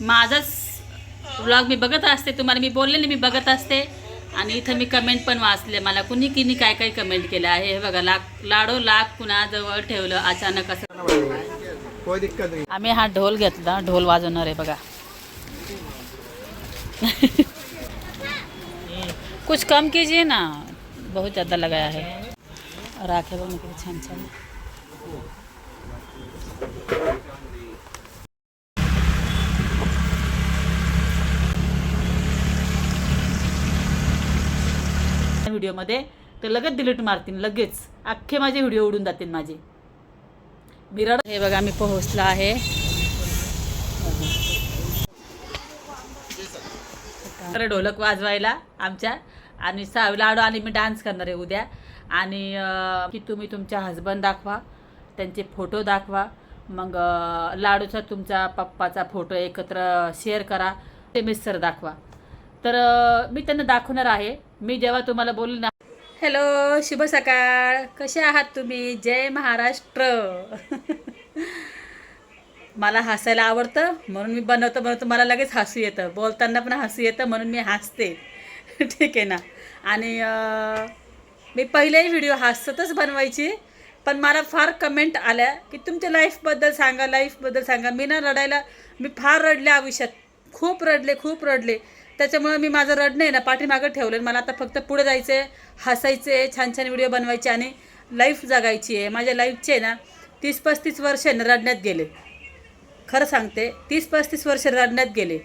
माझाच ब्लॉग मी बघत असते तुम्हाला मी बोललेले मी बघत असते. आणि इथं मी कमेंट पण वाचले. मला कुणी किनी काय काय कमेंट केलं आहे. हे बघा लाख लाडो लाख कुणाजवळ ठेवलं अचानक असं आम्ही हा ढोल घेतला. ढोल वाजवणार आहे बघा. कुछ कम कीजिए ना. बहुत ज़्यादा लगाया है. राखे बघ ना किती छान छान. व्हिडिओमध्ये तर लगेच डिलीट मारतील लगेच. अख्खे माझे व्हिडिओ उडून जातील माझे. मिरड हे बघा मी पोहोचला आहे. तर ढोलक वाजवायला आमच्या आणि सा लाडू आणि मी डान्स करणार आहे उद्या. आणि की तुम्ही तुमच्या हजबंड दाखवा त्यांचे फोटो दाखवा. मग लाडूचा तुमचा पप्पाचा फोटो एकत्र शेअर करा. ते मिस्टर दाखवा. तर मी त्यांना दाखवणार आहे. मी जेव्हा तुम्हाला बोलू ना हॅलो शुभ सकाळ. कसे आहात तुम्ही? जय महाराष्ट्र. मला हसायला आवडतं म्हणून मी बनवतं बनवतं मला लगेच हसू येतं. बोलताना पण हसू येतं म्हणून मी हसते. ठीक आहे ना? आणि मी पहिलेही व्हिडिओ हसतच बनवायची पण मला फार कमेंट आल्या की तुमच्या लाईफबद्दल सांगा लाईफबद्दल सांगा. मी ना रडायला मी फार रडले आयुष्यात. खूप रडले खूप रडले. त्याच्यामुळे मी माझं रडणं आहे ना पाठीमागं ठेवलं आहे मला आता फक्त पुढे जायचं आहे हसायचं आहे छान छान व्हिडिओ बनवायचे आणि लाईफ जगायची आहे. माझ्या लाईफचे आहे ना तीस पस्तीस वर्ष आहे ना रडण्यात गेले. खरं सांगते तीस पस्तीस वर्ष रडण्यात गेले.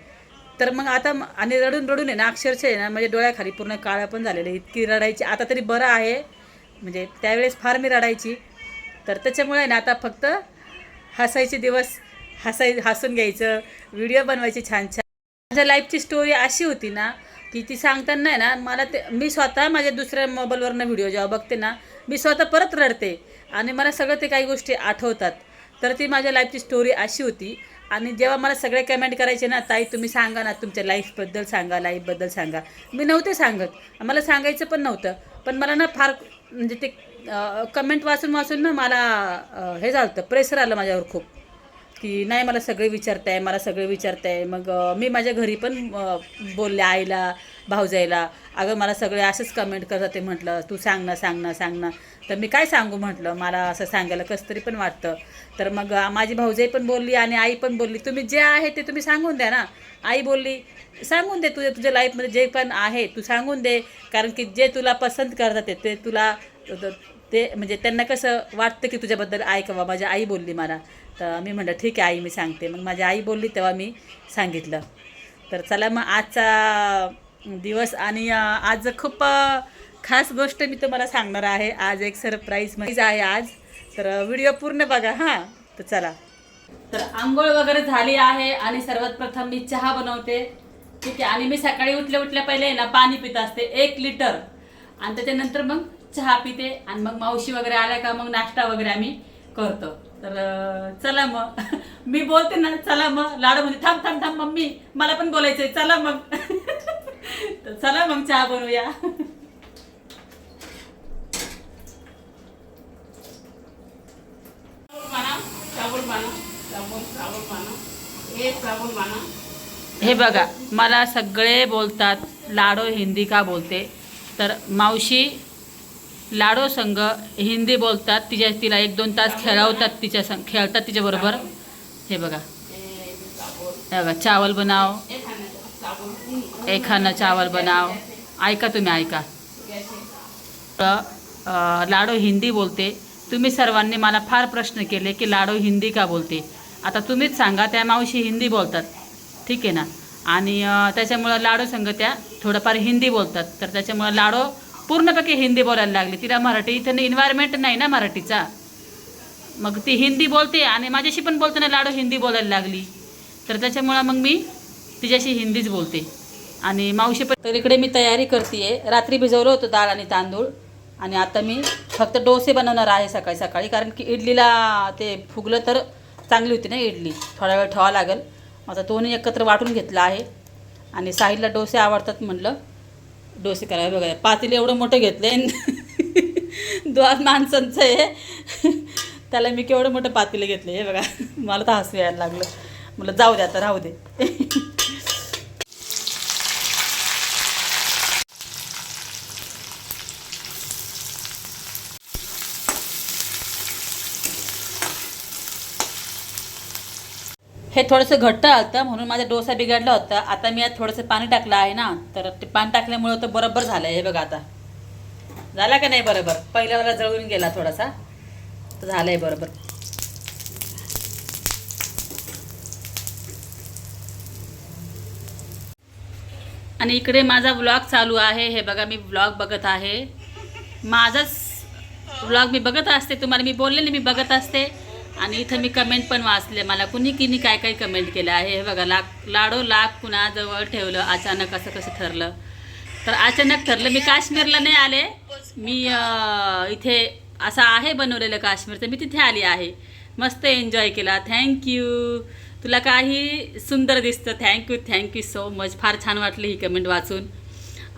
तर मग आता आणि रडून रडून आहे ना अक्षरशः आहे ना म्हणजे डोळ्याखाली पूर्ण काळं पण झालेलं आहे. इतकी रडायची आता तरी बरं आहे. म्हणजे त्यावेळेस फार मी रडायची. तर त्याच्यामुळे आहे ना आता फक्त हसायचे दिवस हसाय हसून घ्यायचं व्हिडिओ बनवायचे छान छान. माझ्या लाईफची स्टोरी अशी होती ना की ती सांगताना आहे ना मला ते मी स्वतः माझ्या दुसऱ्या मोबाईलवरनं व्हिडिओ जेव्हा बघते ना मी स्वतः परत रडते आणि मला सगळं ते काही गोष्टी आठवतात. तर ती माझ्या लाईफची स्टोरी अशी होती. आणि जेव्हा मला सगळे कमेंट करायचे ना ताई तुम्ही सांगा ना तुमच्या लाईफबद्दल सांगा लाईफबद्दल सांगा. मी नव्हते सांगत. मला सांगायचं पण नव्हतं. पण मला ना फार म्हणजे ते कमेंट वाचून वाचून ना मला हे झालं होतं प्रेशर आलं माझ्यावर खूप. की नाही मला सगळे विचारताय मला सगळे विचारताय. मग मी माझ्या घरी पण बोलले आईला भाऊजाईला अगं मला सगळे असंच कमेंट करतात. ते म्हटलं तू सांग ना सांग ना सांग ना. तर मी काय सांगू म्हटलं मला असं सांगायला कसं तरी पण वाटतं. तर मग माझी भाऊजाई पण बोलली आणि आई पण बोलली तुम्ही जे आहे ते तुम्ही सांगून द्या ना. आई बोलली सांगून दे तुझ्या तुझ्या लाईफमध्ये जे पण आहे तू सांगून दे. कारण की जे तुला पसंत करतात ते- ते तुला ते म्हणजे त्यांना कसं वाटतं की तुझ्याबद्दल ऐकावं? माझी आई बोलली मला. तर मी म्हणलं ठीक आहे आई मी सांगते. मग माझी आई बोलली तेव्हा मी सांगितलं. तर चला मग आजचा दिवस आणि आज खूप खास गोष्ट मी तुम्हाला सांगणार आहे. आज एक सरप्राईज म्हणजे आहे आज. तर व्हिडिओ पूर्ण बघा हां. तर चला. तर आंघोळ वगैरे झाली आहे आणि सर्वात प्रथम मी चहा बनवते. ठीक आहे आणि मी सकाळी उठल्या उठल्या पहिले ना पाणी पित असते एक लिटर आणि त्याच्यानंतर मग चहा पिते आणि मग मावशी वगैरे आल्या का मग नाश्ता वगैरे आम्ही करतो. तर चला मग. मी बोलते ना चला मग. लाडू म्हणजे थांब थांब थांब मम्मी. मला पण बोलायचंय. चला मग. तर चला मग चहा बनवूया. हे बघा मला सगळे बोलतात लाडो हिंदी का बोलते? तर मावशी लाडो संघ हिंदी बोलतात तिच्या तिला एक दोन तास खेळवतात तिच्या संग खेळतात तिच्याबरोबर हे बघा. हे बघा चावल बनाव. एखानं चावल बनाव. ऐका तुम्ही ऐका. तर, लाडो हिंदी बोलते. तुम्ही सर्वांनी मला फार प्रश्न केले की लाडो हिंदी का बोलते? आता तुम्हीच सांगा त्या मावशी हिंदी बोलतात. ठीक आहे ना? आणि त्याच्यामुळं लाडो संघ त्या थोडंफार हिंदी बोलतात. तर त्याच्यामुळं लाडो पूर्णपैकी हिंदी बोलायला लागली. तिला मराठी इथं इन्व्हायरमेंट नाही ना मराठीचा. मग ती हिंदी बोलते आणि माझ्याशी पण बोलताना लाडो हिंदी बोलायला लागली. तर त्याच्यामुळं मग मी तिच्याशी हिंदीच बोलते. आणि मावशी पण तर इकडे मी तयारी करते रात्री भिजवलं होतं डाळ आणि तांदूळ. आणि आता मी फक्त डोसे बनवणार आहे सकाळी सकाळी. कारण की इडलीला ते फुगलं तर चांगली होती ना इडली. थोडा वेळ ठेवावं लागेल. आता दोन्ही एकत्र वाटून घेतलं आहे. आणि साईडला डोसे आवडतात म्हटलं डोसे करावे बघा. पातेले एवढं मोठं घेतलं आहे दोन माणसांचं आहे. त्याला मी केवढं मोठं पातेलं घेतलं हे बघा. मला तर हसू यायला लागलं. मला जाऊ दे आता राहू दे. हे थोडंसं घट्ट आलं म्हणून माझा डोसा बिघडला होता. आता मी यात थोडंसं पाणी टाकलं आहे ना तर ते पाणी टाकल्यामुळं तो बरोबर झालं आहे हे बघा आता. झाला का नाही बरोबर? पहिल्या वेळेला जळून गेला थोडासा. तर झालं आहे बरोबर. आणि इकडे माझा व्लॉग चालू आहे. हे बघा मी व्लॉग बघत आहे. माझाच व्लॉग मी बघत असते. तुम्हाला मी बोलले मी बघत असते. आणि इथं मी कमेंट पण वाचले. मला कुणी किनी काय काय कमेंट केलं आहे. हे बघा लाख लाडो लाख कुणाजवळ ठेवलं अचानक असं कसं ठरलं. तर अचानक ठरलं. मी काश्मीरला नाही आले. मी इथे असं आहे बनवलेलं काश्मीर तर मी तिथे आली आहे. मस्त एन्जॉय केला. थँक्यू तुला काही सुंदर दिसतं. थँक्यू थँक्यू सो मच फार छान वाटली ही कमेंट वाचून.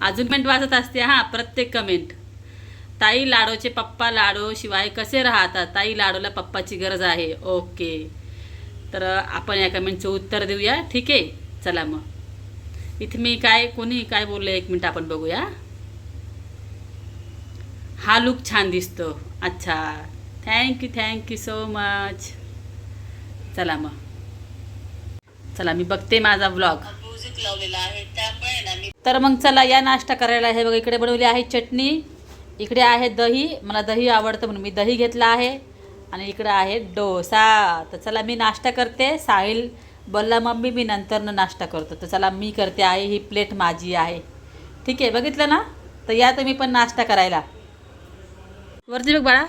अजून कमेंट वाचत असते. हां प्रत्येक कमेंट ताई लाडोचे पप्पा लाडो शिवाय कसे राहतात? ताई लाडोला पप्पाची गरज आहे. ओके. तर आपण या कमेंटचं उत्तर देऊया. ठीक आहे? चला मग. इथे मी काय कोणी काय बोललं? एक मिनिट आपण बघूया. हा लुक छान दिसतो. अच्छा. थँक्यू थँक्यू सो मच चला मग. चला मी बघते माझा व्लॉग तर मग चला या नाश्ता करायला आहे बघा इकडे बनवली आहे चटणी. इकडे आहे दही मला दही आवडतं म्हणून मी दही घेतला आहे. आणि इकडं आहे डोसा. तर चला मी नाश्ता करते. साहिल बोलला मम्मी मी नंतरनं नाश्ता करतो. तर चला मी करते आहे ही प्लेट माझी आहे. ठीक आहे बघितलं ना? तर या तुम्ही पण नाश्ता करायला. वरती बघ बाळा.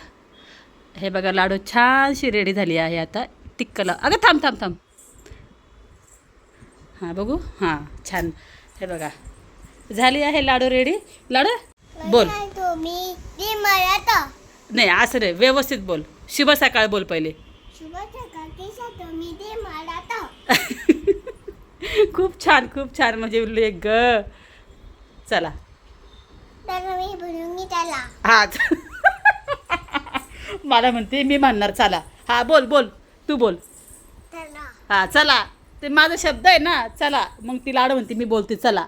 हे बघा लाडू छानशी रेडी झाली आहे आता. तिक्कला अगं थांब थांब थांब. हां बघू. हां छान. हे बघा. झाली आहे लाडू रेडी लाडू? बोल. नाही असं रे व्यवस्थित बोल. शुभ सकाळ बोल पहिले. शुभ तुम्ही ती खूप छान खूप छान. म्हणजे उरले ग. चला. तर मी बनवून त्याला. हा मला म्हणते मी म्हणणार चला. हा बोल बोल. तू बोल. त्याला हा चला. ते माझा शब्द आहे ना चला. मग ती लाडू म्हणते मी बोलते चला.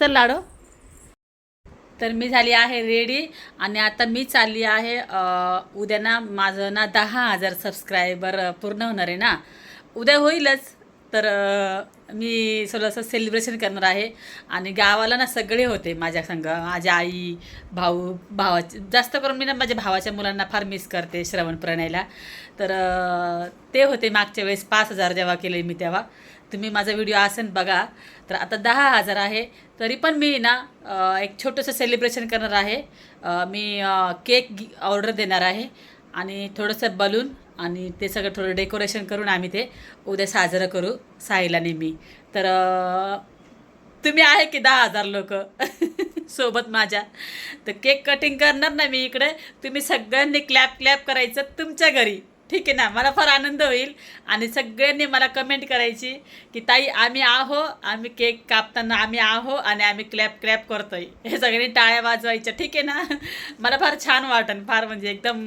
चल लाडू. तर मी झाली आहे रेडी आणि आता मी चालली आहे उद्या ना माझं ना दहा हजार सबस्क्रायबर पूर्ण होणार आहे ना. उद्या होईलच तर मी थोडंसं सेलिब्रेशन करणार आहे. आणि गावाला ना सगळे होते माझ्या संग माझी आई भाऊ भावाचे जास्त करून मी ना माझ्या भावाच्या मुलांना फार मिस करते श्रवण प्रणयला. तर ते होते मागच्या वेळेस पाच हजार जेव्हा केले मी तेव्हा. तुम्ही माझा व्हिडिओ असेल बघा. तर आता दहा हजार आहे तरी पण मी ना एक छोटंसं सेलिब्रेशन करणार आहे. मी केक ऑर्डर देणार आहे आणि थोडंसं बलून आणि ते सगळं थोडं डेकोरेशन करून आम्ही ते उद्या साजरं करू साहिला नेहमी. तर तुम्ही आहे की दहा हजार लोक? सोबत माझ्या. तर केक कटिंग करणार ना मी इकडे. तुम्ही सगळ्यांनी क्लॅप क्लॅप करायचं तुमच्या घरी. ठीक आहे ना मला फार आनंद होईल. आणि सगळ्यांनी मला कमेंट करायची की ताई आम्ही आहो आम्ही केक कापताना आम्ही आहो आणि आम्ही क्लॅप क्लॅप करतोय. हे सगळ्यांनी टाळ्या वाजवायच्या. ठीक आहे ना? मला फार छान वाटन फार म्हणजे एकदम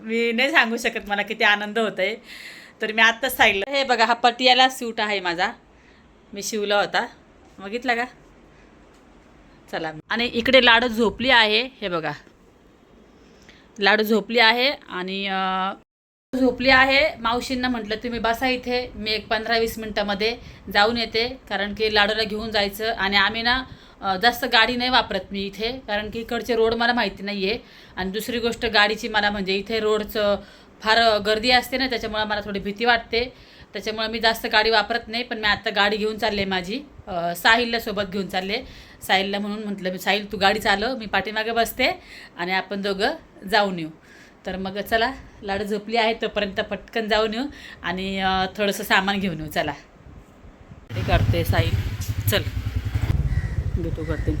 मी नाही सांगू शकत मला किती आनंद होत आहे तर मी आत्ताच सांगितलं. हे बघा हा पटियाला सूट आहे माझा. मी शिवला होता. बघितला का? चला. आणि इकडे लाडू झोपली आहे. हे बघा. लाडू झोपली आहे आणि झोपली आहे. मावशींना म्हटलं तुम्ही बसा इथे मी एक पंधरा वीस मिनटामध्ये जाऊन येते कारण की लाडूला घेऊन जायचं आणि आम्ही ना जास्त गाडी नाही वापरत मी इथे कारण की इकडचे रोड मला माहिती नाही आहे आणि दुसरी गोष्ट गाडीची मला म्हणजे इथे रोडचं फार गर्दी असते ना त्याच्यामुळे मला थोडी भीती वाटते. त्याच्यामुळे मी जास्त गाडी वापरत नाही पण मी आता गाडी घेऊन चालले माझी. साहिलला सोबत घेऊन चालले. साहिलला म्हणून म्हटलं मी साहिल तू गाडी चालव मी पाठीमागे बसते आणि आपण दोघं जाऊन येऊ. तर मग चला लाडू झोपली आहे तोपर्यंत पटकन जाऊन येऊ आणि थोडंसं सामान घेऊन येऊ. चला. ते करते साई. चल. भेटू करते.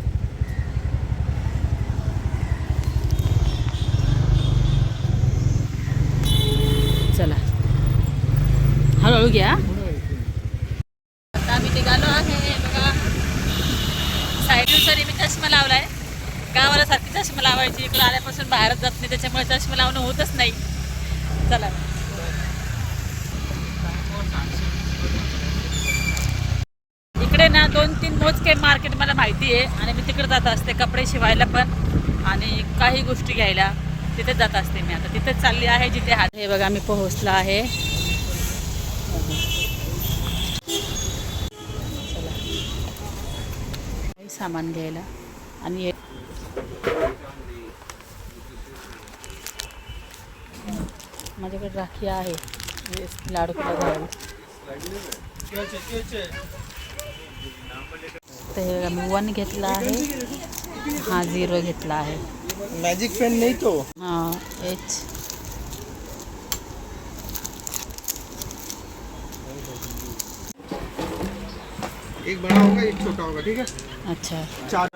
चला. हळूहळू घ्या. आता आम्ही निघालो आहे बघा. साईडनुसार मी गावाला सारखी चष्मा लावायची इकडं आल्यापासून बाहेरच जात नाही त्याच्यामुळे चष्मा लावणं होतच नाही. चला. इकडे ना दोन तीन मोजके मार्केट मला माहिती आहे आणि मी तिकडे जात असते कपडे शिवायला पण आणि काही गोष्टी घ्यायला. तिथेच जात असते मी आता. तिथेच चालली आहे जिथे हात हे बघा मी पोहोचला आहे. चला. सामान घ्यायला. आणि राखी आहे लाडू केला जाऊन तर आम्ही वन घेतला है। हाँ ज़ीरो घेतला है। मैजिक पेन नहीं तो? हाँ एच एक बड़ा होगा एक छोटा होगा ठीक है? अच्छा। चार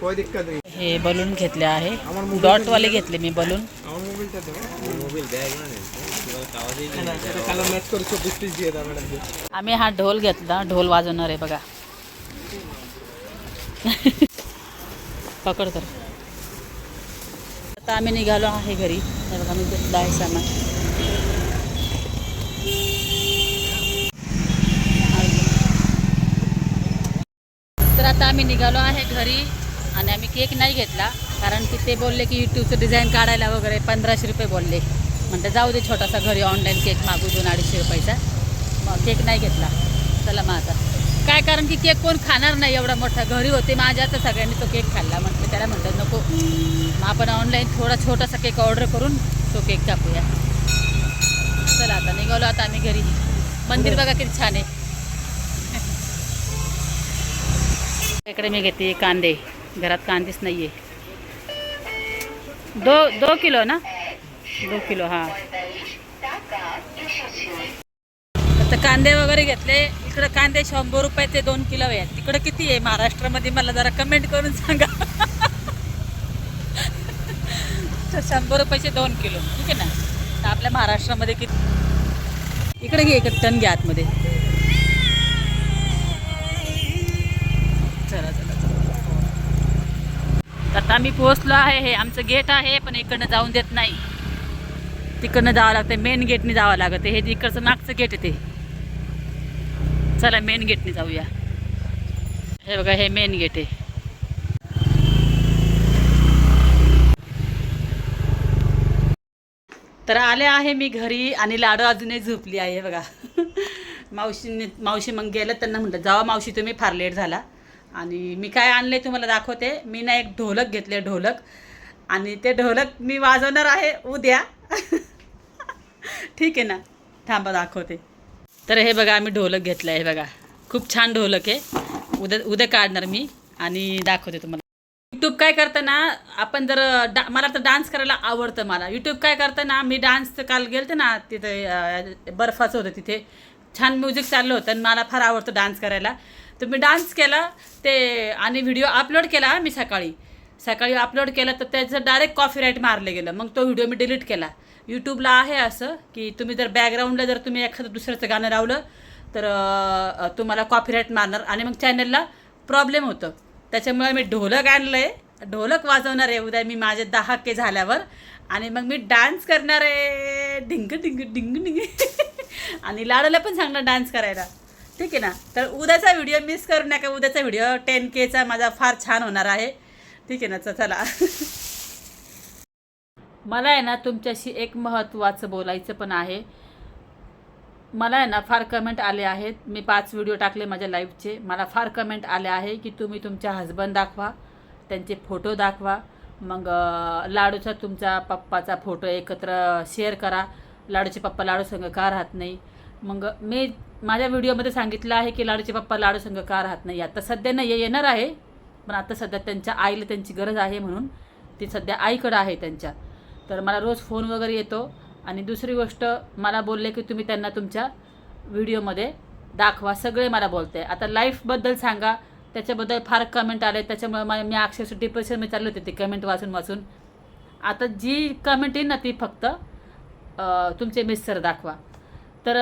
कोई दिक्कत नहीं। है बलून घेतले है। डॉट वाले घेतले मैं बलून। মোবাইলটা দেবো মোবাইল ব্যাগ না এটা কালার ম্যাচ করে চব্বিশ পিস দিয়ে দাও ম্যাডাম आम्ही हा ढोल घेतला ढोल वाजवणार आहे बघा पकड कर आता आम्ही निघालो आहे घरी हे बघा मी घेतलं आहे सामान तर आता आम्ही निघालो आहे घरी आणि आम्ही केक नाही घेतला कारण की ते बोलले की यूट्यूबचं डिझाईन काढायला वगैरे पंधराशे रुपये बोलले. म्हणते जाऊ दे छोटासा घरी ऑनलाईन केक मागू दोन अडीचशे रुपयाचा. मग केक नाही घेतला. चला मग आता. काय कारण की केक कोण खाणार नाही एवढा मोठा. घरी होते माझ्या तर सगळ्यांनी तो केक खाल्ला. म्हटलं त्याला म्हणतात नको. मग आपण ऑनलाईन थोडा छोटासा केक ऑर्डर करून तो केक कापूया चला आता निघालो आता आम्ही घरी. मंदिर बघा किती छान आहे. इकडे मी घेते कांदे. घरात कांदेच नाही आहे दो दो किलो ना? दो किलो हां। आता कांदे वगैरे घेतले. इकडं कांदे शंभर रुपयाचे दोन किलो आहे तिकडं किती आहे? महाराष्ट्रामध्ये मला जरा कमेंट करून सांगा. तर शंभर रुपयाचे दोन किलो. ठीक आहे ना? तर आपल्या महाराष्ट्रामध्ये किती इकडे घे इकडे टन घ्या आतमध्ये. आता आम्ही पोहोचलो आहे हे आमचं गेट आहे पण इकडनं जाऊन देत नाही. तिकडनं जावं लागतं मेन गेटने जावं लागतं हे इकडचं मागचं गेट आहे ते. चला मेन गेटने जाऊया. हे बघा हे मेन गेट आहे. तर आले आहे मी घरी आणि लाडू अजूनही झोपली आहे हे बघा. मावशीने मावशी मग गेलं त्यांना म्हटलं जावा मावशी तुम्ही फार लेट झाला. आणि मी काय आणले तुम्हाला दाखवते. मी ना एक ढोलक घेतले ढोलक. आणि ते ढोलक मी वाजवणार आहे उद्या. ठीक आहे ना? थांबा दाखवते. तर हे बघा आम्ही ढोलक घेतलं आहे बघा. खूप छान ढोलक आहे. उद्या उद्या काढणार मी आणि दाखवते तुम्हाला. यूट्यूब काय करतं ना आपण जर डा मला तर डान्स करायला आवडतं मला. यूट्यूब काय करतं ना मी डान्स काल गेलते ना तिथे बर्फाचं होतं तिथे. छान म्युझिक चाललं होतं आणि मला फार आवडतं डान्स करायला. तर मी डान्स केला ते आणि व्हिडिओ अपलोड केला मी सकाळी. सकाळी अपलोड केला तर त्याचं डायरेक्ट कॉपीराईट मारलं गेलं. मग तो व्हिडिओ मी डिलीट केला. यूट्यूबला आहे असं की तुम्ही जर बॅकग्राऊंडला जर तुम्ही एखादं दुसऱ्याचं गाणं लावलं तर तुम्हाला कॉपीराईट मारणार. आणि मग चॅनलला प्रॉब्लेम होतं. त्याच्यामुळे मी ढोलक आणलं आहे ढोलक वाजवणार आहे. उद्या मी माझे दहा के झाल्यावर. आणि मग मी डान्स करणार आहे. ढिंग ढिंग ढिंग ढिंग आणि लाडूला पण सांगणार डान्स करायला. ठीक आहे ना? तर उद्याचा व्हिडिओ मिस करू नका. उद्याचा व्हिडिओ टेन केचा माझा फार छान होणार आहे. ठीक आहे ना? चला मला आहे ना तुमच्याशी एक महत्त्वाचं बोलायचं पण आहे. मला आहे ना फार कमेंट आले आहेत. मी पाच व्हिडिओ टाकले माझ्या लाईफचे मला फार कमेंट आले आहे की तुम्ही तुमच्या हजबंड दाखवा त्यांचे फोटो दाखवा. मग लाडूचा तुमचा पप्पाचा फोटो एकत्र शेअर करा. लाडूचे पप्पा लाडू संघ का राहत नाही? मग मी माझ्या व्हिडिओमध्ये सांगितलं आहे की लाडूचे पप्पा लाडू संघ का राहत नाही. आता सध्या नाही येणार आहे पण आता सध्या त्यांच्या आईला त्यांची गरज आहे म्हणून ती सध्या आईकडं आहे त्यांच्या. तर मला रोज फोन वगैरे येतो आणि दुसरी गोष्ट मला बोलले की तुम्ही त्यांना तुमच्या व्हिडिओमध्ये दाखवा सगळे मला बोलते आता लाईफबद्दल सांगा त्याच्याबद्दल फार कमेंट आले त्याच्यामुळे मा- मी अक्षरशः डिप्रेशनमध्ये चालले होते ते कमेंट वाचून वाचून. आता जी कमेंट येईल ना ती फक्त तुमचे मिस्सर दाखवा. तर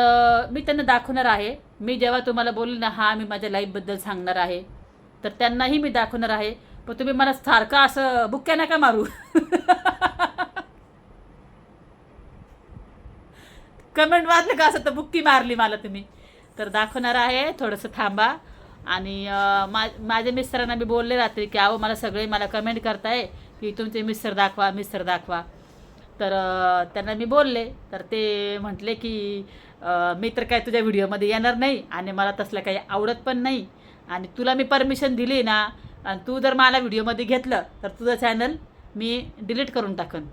मी त्यांना दाखवणार आहे. मी जेव्हा तुम्हाला बोलले ना हा मी माझ्या लाईफबद्दल सांगणार आहे तर त्यांनाही मी दाखवणार आहे. पण तुम्ही मला सारखं असं बुक्क्या नका मारू. कमेंट वाचलं का असं? तर बुक्की मारली मला तुम्ही. तर दाखवणार आहे. थोडंसं थांबा. आणि मा माझ्या मिस्टरांना मी बोलले रात्री की अहो मला सगळे मला कमेंट करताय की तुमचे मिस्टर दाखवा मिस्टर दाखवा. तर त्यांना मी बोलले. तर ते म्हटले की मी तर काय तुझ्या व्हिडिओमध्ये येणार नाही आणि मला तसलं काही आवडत पण नाही. आणि तुला मी परमिशन दिली ना आणि तू जर मला व्हिडिओमध्ये घेतलं तर तुझं चॅनल मी डिलीट करून टाकन.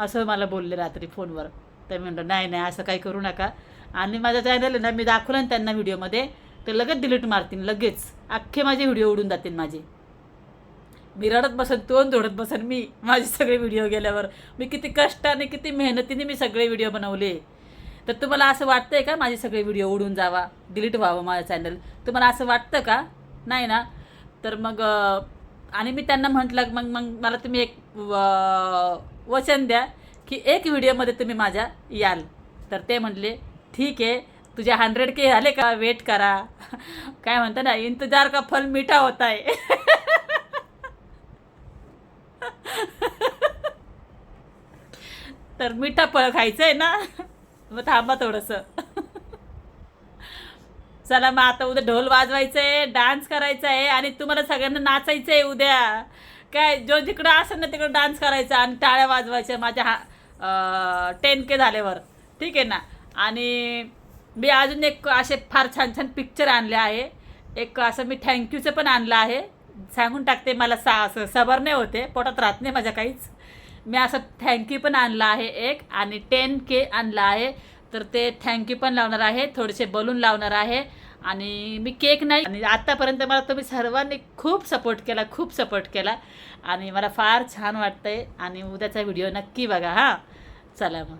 असं मला बोलले रात्री फोनवर. तर मी म्हणलं नाही नाही असं काही करू नका. आणि माझं चॅनल आहे ना मी दाखवलं ना त्यांना व्हिडिओमध्ये. तर लगेच डिलीट मारतील लगेच. अख्खे माझे व्हिडिओ उडून जातील माझे. मी रडत बसन तोंड जोडत बसन मी माझे सगळे व्हिडिओ गेल्यावर. मी किती कष्टाने किती मेहनतीने मी सगळे व्हिडिओ बनवले. तर तुम्हाला असं वाटतंय का माझे सगळे व्हिडिओ उडून जावा डिलीट व्हावं माझं चॅनल तुम्हाला असं वाटतं का? नाही ना? तर मग आणि मी त्यांना म्हटलं मग मग मला तुम्ही एक व- वचन द्या की एक व्हिडिओमध्ये तुम्ही माझ्या याल. तर ते म्हटले ठीक आहे तुझे हंड्रेड के झाले का? वेट करा. काय म्हणता ना इंतजार का फल मीठा होता आहे तर मिठा फळ खायचं आहे ना? मग थांबा थोडंसं. चला मग आता उद्या ढोल वाजवायचं आहे डान्स करायचा आहे आणि तुम्हाला सगळ्यांना नाचायचं आहे उद्या. काय जो जिकडं असेल ना तिकडं डान्स करायचा आणि टाळ्या वाजवायच्या माझ्या हा टेन के झाल्यावर. ठीक आहे ना? आणि मी अजून एक असे फार छान छान पिक्चर आणले आहे. एक असं मी थँक्यूचं पण आणलं आहे. सांगून टाकते मला सा असं सबर नाही होते. पोटात राहत नाही माझ्या काहीच. मी असं थँक्यू पण आणलं आहे एक आणि टेन के आणलं आहे. तर ते थँक्यू पण लावणार आहे थोडेसे बलून लावणार आहे. आणि मी केक नाही आणि आत्तापर्यंत मला तुम्ही सर्वांनी खूप सपोर्ट केला खूप सपोर्ट केला. आणि मला फार छान वाटतंय. आणि उद्याचा व्हिडिओ नक्की बघा हां. चला मग.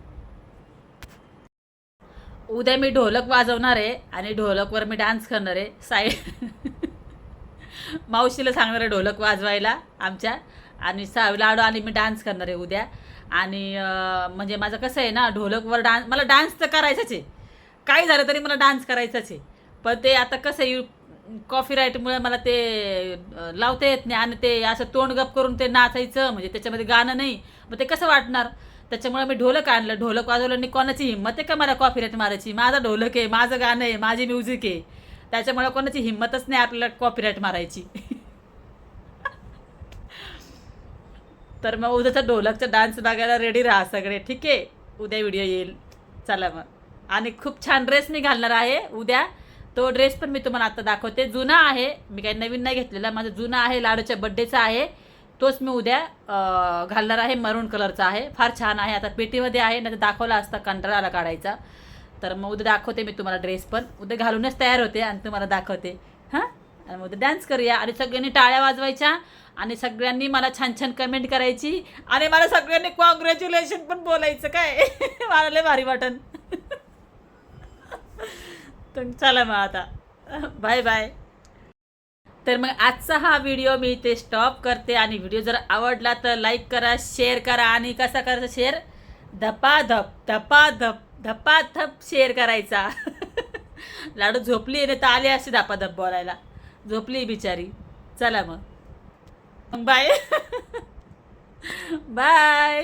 उद्या मी ढोलक वाजवणार आहे आणि ढोलकवर मी डान्स करणार आहे. साई मावशीला सांगणार आहे ढोलक वाजवायला आमच्या. आणि सा लाडू आणि मी डान्स करणार आहे उद्या. आणि म्हणजे माझं कसं आहे ना ढोलकवर डान्स मला डान्स तर करायचाच आहे. काही झालं तरी मला डान्स करायचाच आहे. पण ते आता कसं आहे कॉफीराईटमुळे मला ते लावता येत नाही आणि ते असं तोंड गप करून ते नाचायचं म्हणजे त्याच्यामध्ये गाणं नाही. मग ते कसं वाटणार? त्याच्यामुळे मी ढोलक आणलं. ढोलक वाजवलं आणि कोणाची हिंमत आहे का मला कॉपीराईट मारायची? माझा ढोलक आहे माझं गाणं आहे माझी म्युझिक आहे. त्याच्यामुळे कोणाची हिंमतच नाही आपल्याला कॉपीराईट मारायची. तर मग उद्याचा ढोलकचा डान्स बघायला रेडी राहा सगळे ठीक आहे? उद्या व्हिडिओ येईल. चला मग. आणि खूप छान ड्रेस मी घालणार आहे उद्या. तो ड्रेस पण मी तुम्हाला आता दाखवते. जुना आहे. मी काही नवीन नाही घेतलेला. माझा जुना आहे लाडूच्या बड्डेचा आहे. तोच मी उद्या घालणार आहे. मरून कलरचा आहे. फार छान आहे. आता पेटीमध्ये आहे. नाही तर दाखवला असता कंटाळाला काढायचा. तर मग उद्या दाखवते मी तुम्हाला ड्रेस पण. उद्या घालूनच तयार होते आणि तुम्हाला दाखवते. हां? आणि मग उद्या डान्स करूया. आणि सगळ्यांनी टाळ्या वाजवायच्या. आणि सगळ्यांनी मला छान छान कमेंट करायची. आणि मला सगळ्यांनी कॉंग्रॅच्युलेशन पण बोलायचं काय? मला लय भारी वाटन. तर चला मग आता. बाय बाय तर मग आजचा हा व्हिडिओ मी इथे स्टॉप करते. आणि व्हिडिओ जर आवडला तर लाईक करा शेअर करा. आणि कसा करायचा शेअर धपाधप धपाधप धपाधप शेअर करायचा. लाडू झोपली आहे तर आली अशी धपाधप बोलायला. झोपली बिचारी. चला मग. मग बाय बाय